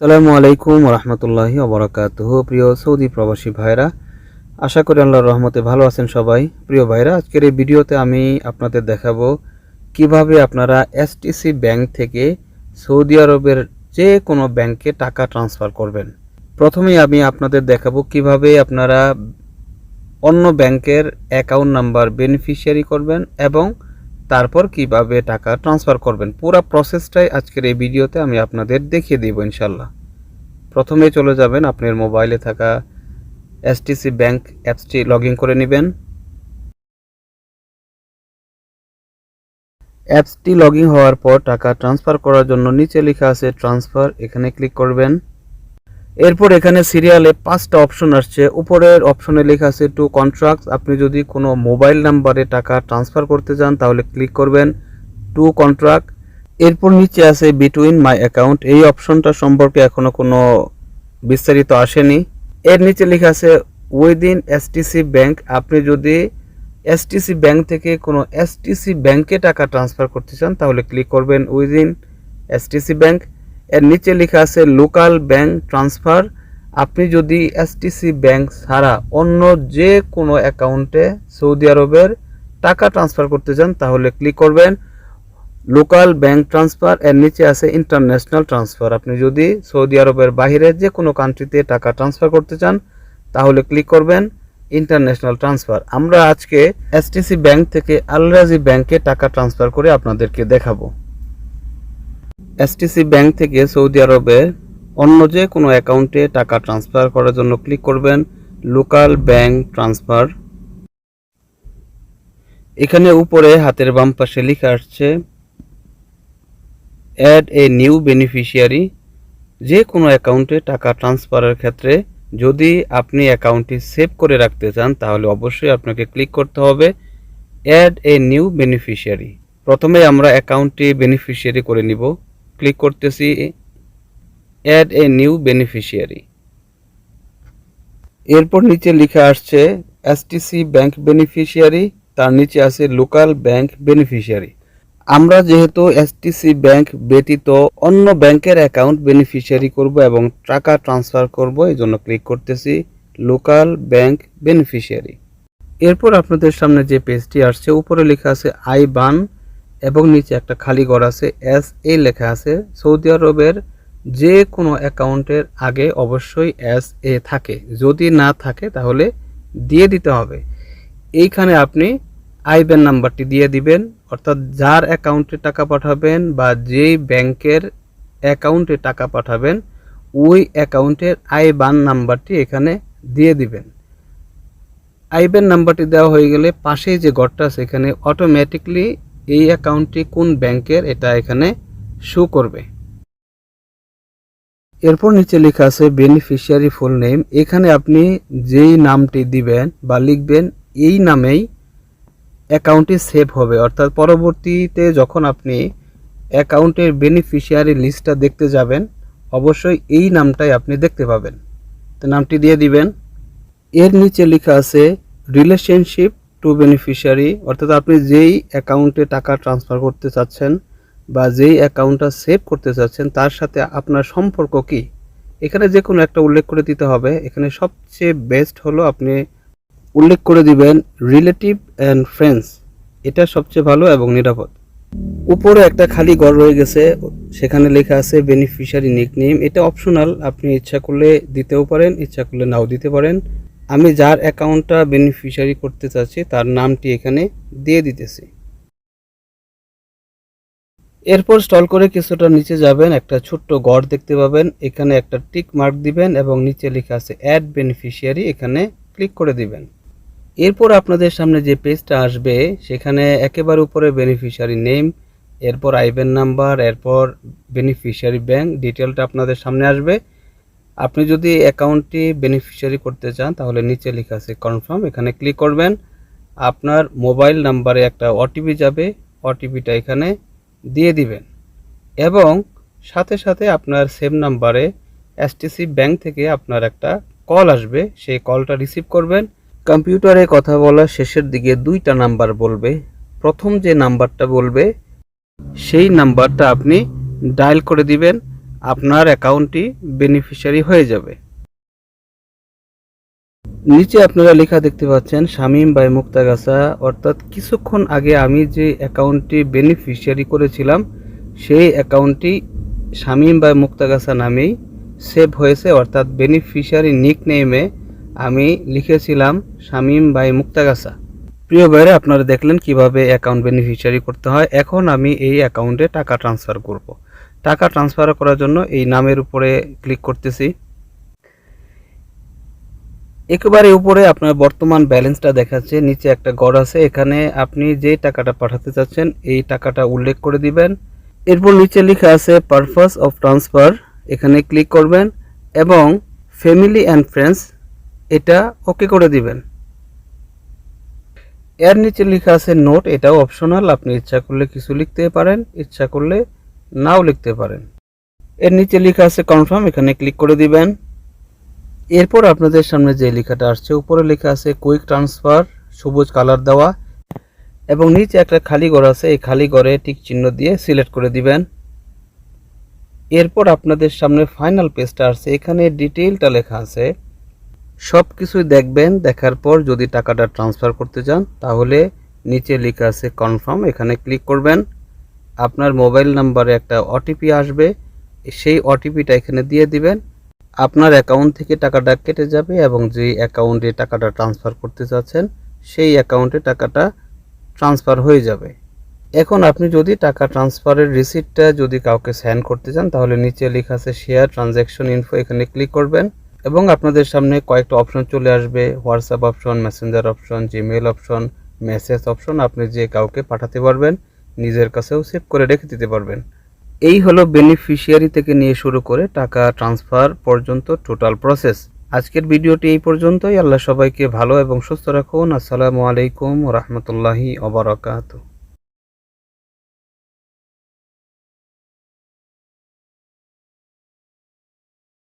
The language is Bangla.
আসসালামু আলাইকুম রহমতুল্লাহি অবরাকাত প্রিয় সৌদি প্রবাসী ভাইরা আশা করি আল্লাহর রহমতে ভালো আছেন সবাই। প্রিয় ভাইরা আজকের এই ভিডিওতে আমি আপনাদের দেখাবো কীভাবে আপনারা এসটিসি ব্যাংক থেকে সৌদি আরবের যে কোনো ব্যাংকে টাকা ট্রান্সফার করবেন। প্রথমেই আমি আপনাদের দেখাবো কীভাবে আপনারা অন্য ব্যাংকের অ্যাকাউন্ট নাম্বার বেনিফিশিয়ারি করবেন এবং তারপর কীভাবে টাকা ট্রান্সফার করবেন? পুরো প্রসেসটাই আজকের এই ভিডিওতে আমি আপনাদের দেখিয়ে দিব ইনশাল্লাহ। প্রথমে চলে যাবেন আপনার মোবাইলে থাকা এসটিসি ব্যাংক অ্যাপসটি লগ করে নেবেন। অ্যাপসটি লগ হওয়ার পর টাকা ট্রান্সফার করার জন্য নিচে লেখা আছে ট্রান্সফার এখানে ক্লিক করবেন। এরপর এখানে সিরিয়ালে পাঁচটা অপশন আসছে। উপরের অপশনে লেখা আছে টু কন্ট্রাক্ট আপনি যদি কোনো মোবাইল নাম্বারে টাকা ট্রান্সফার করতে চান, তাহলে ক্লিক করবেন টু কন্ট্রাক্ট এরপর নিচে আছে বিটুইন মাই অ্যাকাউন্ট এই অপশনটা সম্পর্কে এখনও কোনো বিস্তারিত আসেনি। এর নিচে লেখা আছে উইদিন এসটিসি ব্যাংক আপনি যদি এসটিসি ব্যাংক থেকে কোনো এসটিসি ব্যাংকে টাকা ট্রান্সফার করতে চান, তাহলে ক্লিক করবেন উইদিন এসটিসি ব্যাংক এর নিচে লেখা আছে লোকাল ব্যাংক ট্রান্সফার। আপনি যদি এসটিসি ব্যাংক ছাড়া অন্য যে কোনো অ্যাকাউন্টে সৌদি আরবের টাকা ট্রান্সফার করতে চান, তাহলে ক্লিক করবেন। লোকাল ব্যাংক ট্রান্সফার, এর নিচে আছে ইন্টারন্যাশনাল ট্রান্সফার। আপনি যদি সৌদি আরবের বাইরে যে কোনো কান্ট্রিতে টাকা ট্রান্সফার করতে চান, তাহলে ক্লিক করবেন ইন্টারন্যাশনাল ট্রান্সফার। আমরা আজকে এসটিসি ব্যাংক থেকে আলরাজি ব্যাংকে টাকা ট্রান্সফার করে আপনাদেরকে দেখাবো। এসটিসি ব্যাংক থেকে সৌদি আরবে অন্য যে কোনো অ্যাকাউন্টে টাকা ট্রান্সফার করার জন্য ক্লিক করবেন লোকাল ব্যাংক ট্রান্সফার এখানে উপরে হাতের বাম পাশে লেখা আসছে অ্যাড এ নিউ বেনিফিশিয়ারি যে কোনো অ্যাকাউন্টে টাকা ট্রান্সফারের ক্ষেত্রে যদি আপনি অ্যাকাউন্টটি সেভ করে রাখতে চান, তাহলে অবশ্যই আপনাকে ক্লিক করতে হবে অ্যাড এ নিউ বেনিফিশিয়ারি প্রথমে আমরা অ্যাকাউন্টটি বেনিফিশিয়ারি করে নিব। ক্লিক করতেছি অ্যাড এ নিউ বেনিফিশিয়ারি এরপর নিচে লেখা আসছে এসটিসি ব্যাংক বেনিফিশিয়ারি তার নিচে আছে লোকাল ব্যাংক বেনিফিশিয়ারি আমরা যেহেতু এসটিসি ব্যাংক ব্যতীত অন্য ব্যাংকের অ্যাকাউন্ট বেনিফিশিয়ারি করব এবং টাকা ট্রান্সফার করব, এই জন্য ক্লিক করতেছি লোকাল ব্যাংক বেনিফিশিয়ারি এরপর আপনাদের সামনে যে পেজটি আসছে, উপরে লেখা আছে আই বান এবং নিচে একটা খালি ঘর আছে। এস এ লেখা আছে, সৌদি আরবের যে কোনো অ্যাকাউন্টের আগে অবশ্যই এস এ থাকে। যদি না থাকে, তাহলে দিয়ে দিতে হবে। এইখানে আপনি আইবেন নাম্বারটি দিয়ে দিবেন। অর্থাৎ যার অ্যাকাউন্টে টাকা পাঠাবেন বা যেই ব্যাংকের অ্যাকাউন্টে টাকা পাঠাবেন, ওই অ্যাকাউন্টের আইবান নাম্বারটি এখানে দিয়ে দিবেন। আইবেন নাম্বারটি দেওয়া হয়ে গেলে পাশেই যে ঘরটা আছে, এখানে অটোমেটিকলি এই অ্যাকাউন্টটি কোন ব্যাংকের এটা এখানে শো করবে। এরপর নিচে লেখা আছে বেনিফিশিয়ারি ফুল নেম এখানে আপনি যেই নামটি দিবেন বা লিখবেন, এই নামেই অ্যাকাউন্টটি সেভ হবে। অর্থাৎ পরবর্তীতে যখন আপনি অ্যাকাউন্টের বেনিফিশিয়ারি লিস্টটা দেখতে যাবেন, অবশ্যই এই নামটাই আপনি দেখতে পাবেন। তো নামটি দিয়ে দিবেন। এর নিচে লেখা আছে রিলেশনশিপ টু বেনিফিশিয়ারি অর্থাৎ আপনি যেই অ্যাকাউন্টে টাকা ট্রান্সফার করতে চাচ্ছেন বা যেই অ্যাকাউন্টটা সেভ করতে চাচ্ছেন, তার সাথে আপনার সম্পর্ক কি? এখানে যে কোনো একটা উল্লেখ করে দিতে হবে। এখানে সবচেয়ে বেস্ট হলো আপনি উল্লেখ করে দিবেন রিলেটিভ অ্যান্ড ফ্রেন্ডস এটা সবচেয়ে ভালো এবং নিরাপদ। উপরে একটা খালি ঘর রয়ে গেছে। সেখানে লেখা আছে বেনিফিশিয়ারি নিকনেম এটা অপশনাল আপনি ইচ্ছা করলে দিতেও পারেন, ইচ্ছা করলে নাও দিতে পারেন। আমি যার অ্যাকাউন্টটা বেনিফিশিয়ারি করতে চাচ্ছি, তার নামটি এখানে দিয়ে দিতেছি। এরপর স্টল করে কিছুটা নিচে যাবেন, একটা ছোট্ট ঘর দেখতে পাবেন, এখানে একটা টিক মার্ক দিবেন এবং নিচে লেখা আছে অ্যাড বেনিফিশিয়ারি এখানে ক্লিক করে দিবেন। এরপর আপনাদের সামনে যে পেজটা আসবে, সেখানে একেবারে উপরে বেনিফিশিয়ারি নেম এরপর আইবেন নাম্বার, এরপর বেনিফিশিয়ারি ব্যাংক ডিটেলটা আপনাদের সামনে আসবে। আপনি যদি অ্যাকাউন্টটি বেনিফিশিয়ারি করতে চান, তাহলে নিচে লেখা আছে কনফার্ম এখানে ক্লিক করবেন। আপনার মোবাইল নাম্বারে একটা ওটিপি যাবে ওটিপিটা এখানে দিয়ে দিবেন। এবং সাথে সাথে আপনার সেম নাম্বারে এসটিসি ব্যাংক থেকে আপনার একটা কল আসবে, সেই কলটা রিসিভ করবেন। কম্পিউটারে কথা বলার শেষের দিকে দুইটা নাম্বার বলবে। প্রথম যে নাম্বারটা বলবে, সেই নাম্বারটা আপনি ডায়াল করে দিবেন। আপনার অ্যাকাউন্টটি বেনিফিশিয়ারি হয়ে যাবে। নিচে আপনারা লেখা দেখতে পাচ্ছেন, শামীম বাই মুক্তাগাছা, অর্থাৎ কিছুক্ষণ আগে আমি যে অ্যাকাউন্টটি বেনিফিশিয়ারি করেছিলাম, সেই অ্যাকাউন্টটি শামীম বাই মুক্তাগাছা নামেই সেভ হয়েছে, অর্থাৎ বেনিফিশিয়ারি নিক নেমে আমি লিখেছিলাম শামীম বাই মুক্তাগাছা। প্রিয় ভাইরা, আপনারা দেখলেন কীভাবে অ্যাকাউন্ট বেনিফিশিয়ারি করতে হয়। এখন আমি এই অ্যাকাউন্টে টাকা ট্রান্সফার করব। টাকা ট্রান্সফার করার জন্য এই নামের উপরে ক্লিক করতেছি। একেবারে উপরে আপনার বর্তমান ব্যালেন্সটা দেখাচ্ছে, নিচে একটা গড় আছে, এখানে আপনি যে টাকাটা পাঠাতে চাচ্ছেন, এই টাকাটা উল্লেখ করে দিবেন। এরপর নিচে লেখা আছে পারপাস অফ ট্রান্সফার এখানে ক্লিক করবেন এবং ফ্যামিলি অ্যান্ড ফ্রেন্ডস এটা ওকে করে দিবেন। এর নিচে লেখা আছে নোট এটাও অপশনাল আপনি ইচ্ছা করলে কিছু লিখতে পারেন, ইচ্ছা করলে নাও লিখতে পারেন। এর নিচে লেখা আছে কনফার্ম এখানে ক্লিক করে দিবেন। এরপর আপনাদের সামনে যে লেখাটা আসছে, উপরে লেখা আছে কুইক ট্রান্সফার সবুজ কালার দেওয়া। এবং নিচে একটা খালি ঘর আছে, এই খালি ঘরে টিক চিহ্ন দিয়ে সিলেক্ট করে দিবেন। এরপর আপনাদের সামনে ফাইনাল পেজটা আসছে, এখানে ডিটেইলটা লেখা আছে। সব কিছুই দেখবেন, দেখার পর যদি টাকাটা ট্রান্সফার করতে চান, তাহলে নিচে লেখা আছে কনফার্ম এখানে ক্লিক করবেন। আপনার মোবাইল নাম্বারে একটা ওটিপি আসবে, সেই ওটিপিটা এখানে দিয়ে দিবেন। আপনার অ্যাকাউন্ট থেকে টাকাটা কেটে যাবে এবং যে অ্যাকাউন্টে টাকাটা ট্রান্সফার করতে চাচ্ছেন সেই অ্যাকাউন্টে টাকাটা ট্রান্সফার হয়ে যাবে। এখন আপনি যদি টাকা ট্রান্সফারের রিসিপ্টটা যদি কাউকে সেন্ড করতে চান, তাহলে নিচে লেখা আছে শেয়ার ট্রানজ্যাকশন ইনফো, এখানে ক্লিক করবেন। এবং আপনাদের সামনে কয়েকটা অপশন চলে আসবে, WhatsApp option, messenger option Gmail option, message option, আপনি যে কাউকে পাঠাতে পারবেন। নিজের কাছেও সেভ করে রেখে দিতে পারবেন। এই হলো বেনিফিশিয়ারি থেকে নিয়ে শুরু করে টাকা ট্রান্সফার পর্যন্ত টোটাল প্রসেস আজকের ভিডিওটি এই পর্যন্তই। আল্লাহ সবাইকে ভালো এবং সুস্থ রাখুন। আসসালামু আলাইকুম রহমতুল্লাহি ওবরাকাতু